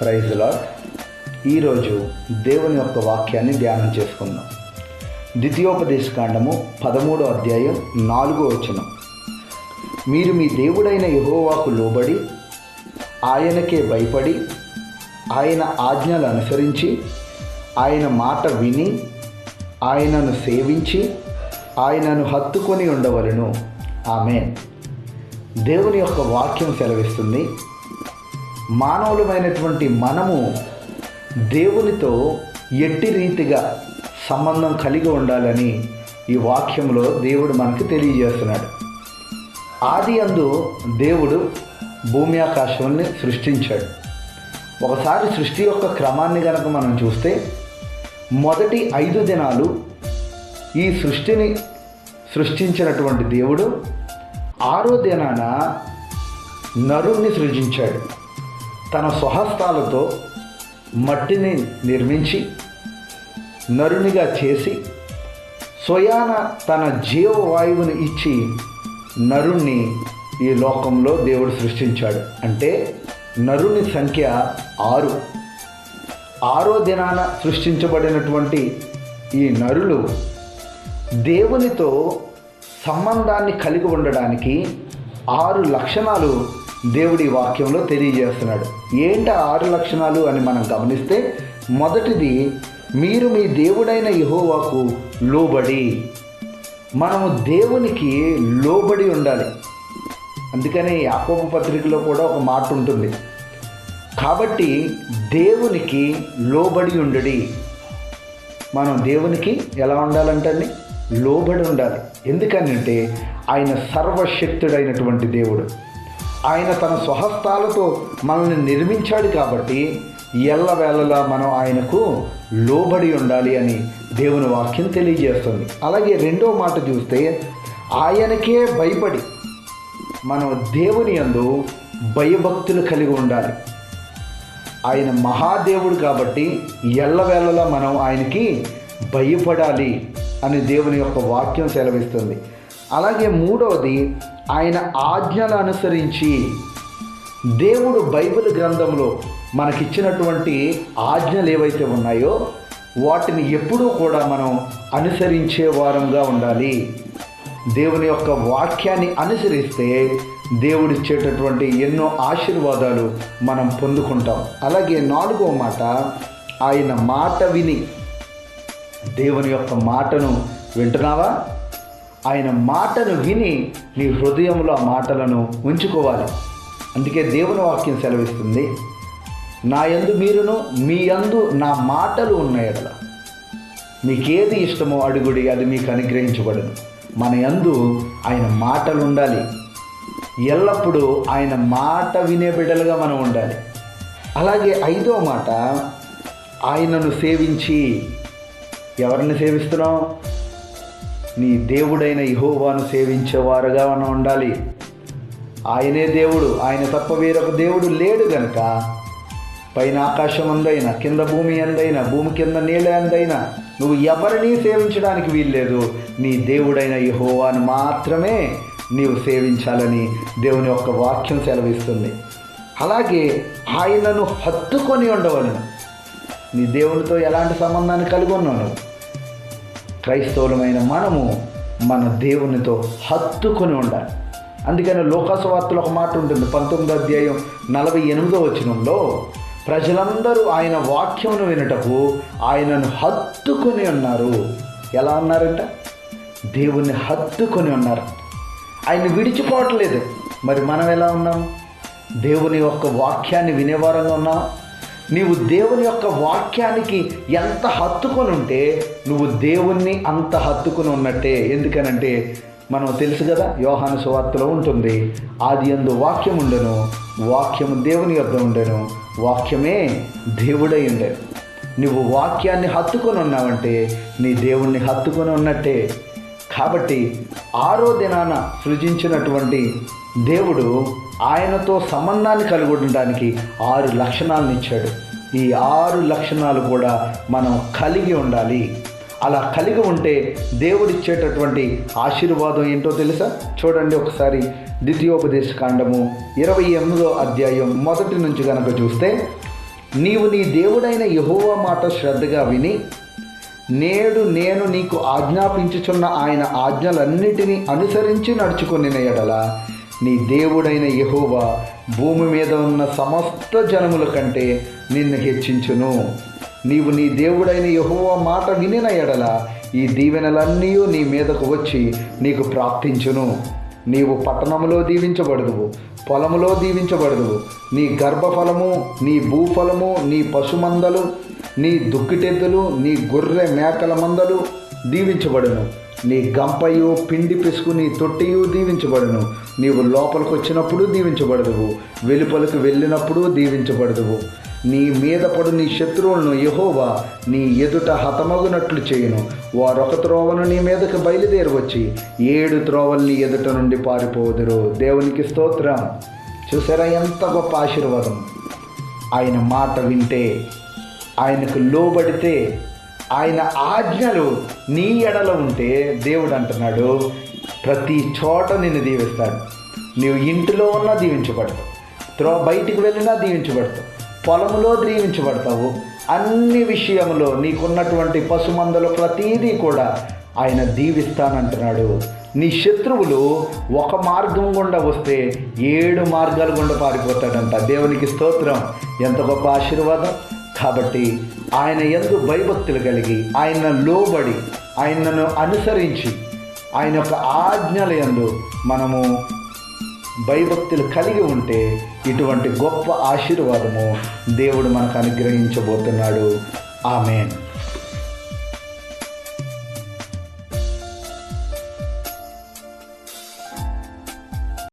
Praise lord ఈరోజు దేవుని యొక్క వాక్యాన్ని ధ్యానం చేసుకుందాం. ద్వితీయోపదేశ కాండము పదమూడో అధ్యాయం నాలుగో వచనం. మీరు మీ దేవుడైన యహోవాకు లోబడి ఆయనకే భయపడి ఆయన ఆజ్ఞలు అనుసరించి ఆయన మాట విని ఆయనను సేవించి ఆయనను హత్తుకొని ఉండవలను. ఆమె దేవుని యొక్క వాక్యం సెలవిస్తుంది. మానవులమైనటువంటి మనము దేవునితో ఎట్టి రీతిగా సంబంధం కలిగి ఉండాలని ఈ వాక్యంలో దేవుడు మనకు తెలియజేస్తున్నాడు. ఆది అందు దేవుడు భూమి ఆకాశాన్ని సృష్టించాడు. ఒకసారి సృష్టి యొక్క క్రమాన్ని కనుక మనం చూస్తే మొదటి ఐదు దినాలు ఈ సృష్టిని సృష్టించినటువంటి దేవుడు ఆరో దినాన నరుణ్ణి సృజించాడు. తన స్వహస్తాలతో మట్టిని నిర్మించి నరునిగా చేసి స్వయాన తన జీవవాయువుని ఇచ్చి నరుణ్ణి ఈ లోకంలో దేవుడు సృష్టించాడు. అంటే నరుని సంఖ్య ఆరు. ఆరో దినాన సృష్టించబడినటువంటి ఈ నరులు దేవునితో సంబంధాన్ని కలిగి ఉండడానికి ఆరు లక్షణాలు దేవుడి వాక్యంలో తెలియజేస్తున్నాడు. ఏంటి ఆరు లక్షణాలు అని మనం గమనిస్తే మొదటిది మీరు మీ దేవుడైన యహోవాకు లోబడి. మనము దేవునికి లోబడి ఉండాలి. అందుకనే యాకోబ పత్రికలో కూడా ఒక మాట ఉంటుంది. కాబట్టి దేవునికి లోబడి ఉండడి. మనం దేవునికి ఎలా ఉండాలంటండి? లోబడి ఉండాలి. ఎందుకనంటే ఆయన సర్వశక్తుడైనటువంటి దేవుడు. ఆయన తన స్వహస్తాలతో మనల్ని నిర్మించాడు కాబట్టి ఎల్లవేళలా మనం ఆయనకు లోబడి ఉండాలి అని దేవుని వాక్యం తెలియజేస్తుంది. అలాగే రెండో మాట చూస్తే ఆయనకే భయపడి మనం దేవుని యందు భయభక్తులు కలిగి ఉండాలి. ఆయన మహాదేవుడు కాబట్టి ఎల్లవేళలా మనం ఆయనకి భయపడాలి అని దేవుని యొక్క వాక్యం సెలవిస్తుంది. అలాగే మూడవది ఆయన ఆజ్ఞలు అనుసరించి దేవుడు బైబిల్ గ్రంథంలో మనకిచ్చినటువంటి ఆజ్ఞలు ఏవైతే ఉన్నాయో వాటిని ఎప్పుడూ కూడా మనం అనుసరించే వారంగా ఉండాలి. దేవుని యొక్క వాక్యాన్ని అనుసరిస్తే దేవుడిచ్చేటటువంటి ఎన్నో ఆశీర్వాదాలు మనం పొందుకుంటాం. అలాగే నాలుగో మాట ఆయన మాట విని. దేవుని యొక్క మాటను వింటున్నావా? ఆయన మాటను విని నీ హృదయంలో ఆ మాటలను ఉంచుకోవాలి. అందుకే దేవుని వాక్యం సెలవిస్తుంది నా యందు మీరును మీ యందు నా మాటలు ఉన్నాయడల మీకేది ఇష్టమో అడుగుడి అది మీకు అనుగ్రహించబడను. మన యందు ఆయన మాటలు ఉండాలి. ఎల్లప్పుడూ ఆయన మాట వినే బిడ్డలుగా మనం ఉండాలి. అలాగే ఐదో మాట ఆయనను సేవించి ఎవరిని సేవిస్తున్నాం నీ దేవుడైన ఇహోవాను సేవించేవారుగా మనం ఉండాలి. ఆయనే దేవుడు ఆయన తప్ప వేరొక దేవుడు లేడు గనుక పైన ఆకాశం అందైనా కింద భూమి అందైనా భూమి కింద నీళ్ళ అందైనా నువ్వు ఎవరిని సేవించడానికి వీల్లేదు. నీ దేవుడైన యహోవాను మాత్రమే నీవు సేవించాలని దేవుని యొక్క వాక్యం సెలవిస్తుంది. అలాగే ఆయనను హత్తుకొని ఉండవలను. నీ దేవునితో ఎలాంటి సంబంధాన్ని కలిగి ఉన్నావు నువ్వు? క్రైస్తవులమైన మనము మన దేవునితో హత్తుకొని ఉండాలి. అందుకని లోకాసువార్తలో ఒక మాట ఉంటుంది. పంతొమ్మిదో అధ్యాయం నలభై ఎనిమిదో వచనంలో ప్రజలందరూ ఆయన వాక్యమును వినటకు ఆయనను హత్తుకొని ఉన్నారు. ఎలా అన్నారంట దేవుణ్ణి హత్తుకొని ఉన్నారు. ఆయన విడిచిపోవట్లేదు. మరి మనం ఎలా ఉన్నాం? దేవుని యొక్క వాక్యాన్ని వినేవారంగా ఉన్నాం నీవు దేవుని యొక్క వాక్యానికి ఎంత హత్తుకొని ఉంటే నువ్వు దేవుణ్ణి అంత హత్తుకొని ఉన్నట్టే ఎందుకనంటే మనం తెలుసు కదా యోహాను సువార్తలో ఉంటుంది ఆది ఎందు వాక్యం ఉండెను వాక్యము దేవుని యొద్ద ఉండెను వాక్యమే దేవుడై ఉండే నువ్వు వాక్యాన్ని హత్తుకొని ఉన్నావంటే నీ దేవుణ్ణి హత్తుకొని ఉన్నట్టే కాబట్టి ఆరో దినాన సృజించినటువంటి దేవుడు ఆయనతో సంబంధాన్ని కలిగి ఉండడానికి ఆరు లక్షణాలను ఇచ్చాడు. ఈ ఆరు లక్షణాలు కూడా మనం కలిగి ఉండాలి. అలా కలిగి ఉంటే దేవుడిచ్చేటటువంటి ఆశీర్వాదం ఏంటో తెలుసా? చూడండి ఒకసారి ద్వితీయోపదేశ కాండము ఇరవై ఎనిమిదో అధ్యాయం మొదటి నుంచి కనుక చూస్తే నీవు నీ దేవుడైన యహోవా మాట శ్రద్ధగా విని నేడు నేను నీకు ఆజ్ఞాపించుచున్న ఆయన ఆజ్ఞలన్నిటినీ అనుసరించి నడుచుకుని ఎడల నీ దేవుడైన యహోవా భూమి మీద ఉన్న సమస్త జనముల కంటే నిన్ను హెచ్చించును. నీవు నీ దేవుడైన యహోవా మాట వినిన ఎడల ఈ దీవెనలన్నీ నీ మీదకు వచ్చి నీకు ప్రాప్తించును. నీవు పట్టణములో దీవించబడదువు పొలములో దీవించబడదువు. నీ గర్భఫలము నీ భూఫలము నీ పశుమందలు నీ దుక్కిటెద్దులు నీ గొర్రె మేకల మందలు దీవించబడును. నీ గంపయు పిండి పిసుకు నీ తొట్టియు దీవించబడును. నీవు లోపలికి వచ్చినప్పుడు దీవించబడదువు. వెలుపలకు వెళ్ళినప్పుడు దీవించబడదువు. నీ మీద పడు నీ శత్రువులను యహోవా నీ ఎదుట హతమగునట్లు చేయును. వారొక త్రోవను నీ మీదకు బయలుదేరి వచ్చి ఏడు త్రోవలు నీ ఎదుట నుండి పారిపోదురు. దేవునికి స్తోత్రం. చూసారా ఎంత గొప్ప ఆశీర్వాదం. ఆయన మాట వింటే ఆయనకు లోబడితే ఆయన ఆజ్ఞలు నీ ఎడలో ఉంటే దేవుడు అంటున్నాడు ప్రతి చోట నిన్ను దీవిస్తాడు. నీవు ఇంటిలో ఉన్నా దీవించబడతావు. త్రో బయటికి వెళ్ళినా దీవించబడతావు. పొలంలో దీవించబడతావు. అన్ని విషయంలో నీకున్నటువంటి పశుమందలు ప్రతీదీ కూడా ఆయన దీవిస్తానంటున్నాడు. నీ శత్రువులు ఒక మార్గం గుండా వస్తే ఏడు మార్గాల గుండా పారిపోతాడంట. దేవునికి స్తోత్రం. ఎంత గొప్ప ఆశీర్వాదం. కాబట్టి ఆయన ఎందు భయభక్తులు కలిగి ఆయన లోబడి ఆయనను అనుసరించి ఆయన యొక్క ఆజ్ఞల ఎందు మనము భయభక్తులు కలిగి ఉంటే ఇటువంటి గొప్ప ఆశీర్వాదము దేవుడు మనకు అనుగ్రహించబోతున్నాడు. ఆమెన్.